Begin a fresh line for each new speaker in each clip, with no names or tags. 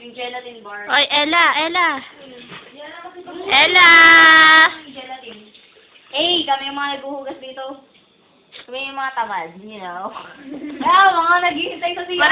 Yung gelatin bar.
Oy, Ella, Ella.
Hmm.
Ella!
Yung gelatin. Hey, kami yung mga naghuhugas dito. Kami yung mga tamad, you know. yeah, mga naghihintay sa
sila.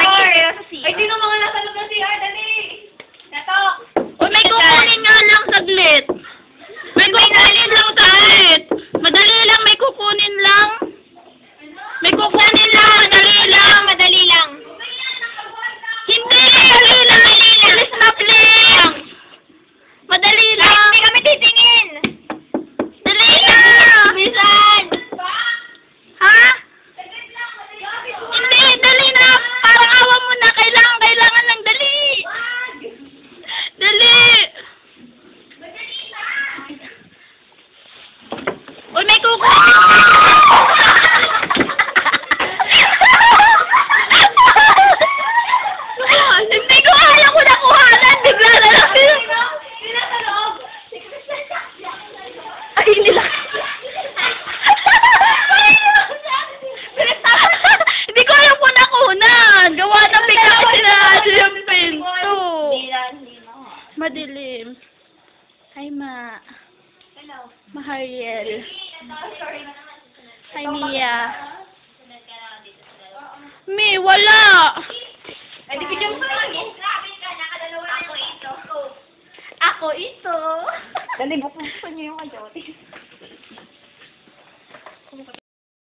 madilim. Hi, Ma.
Hello.
Mahariel. Hi, Mia. Mi, wala!
Ay, di bigyan mo Ako ito.
Ako ito.
Dali, bukas pa niyo yung kajotis.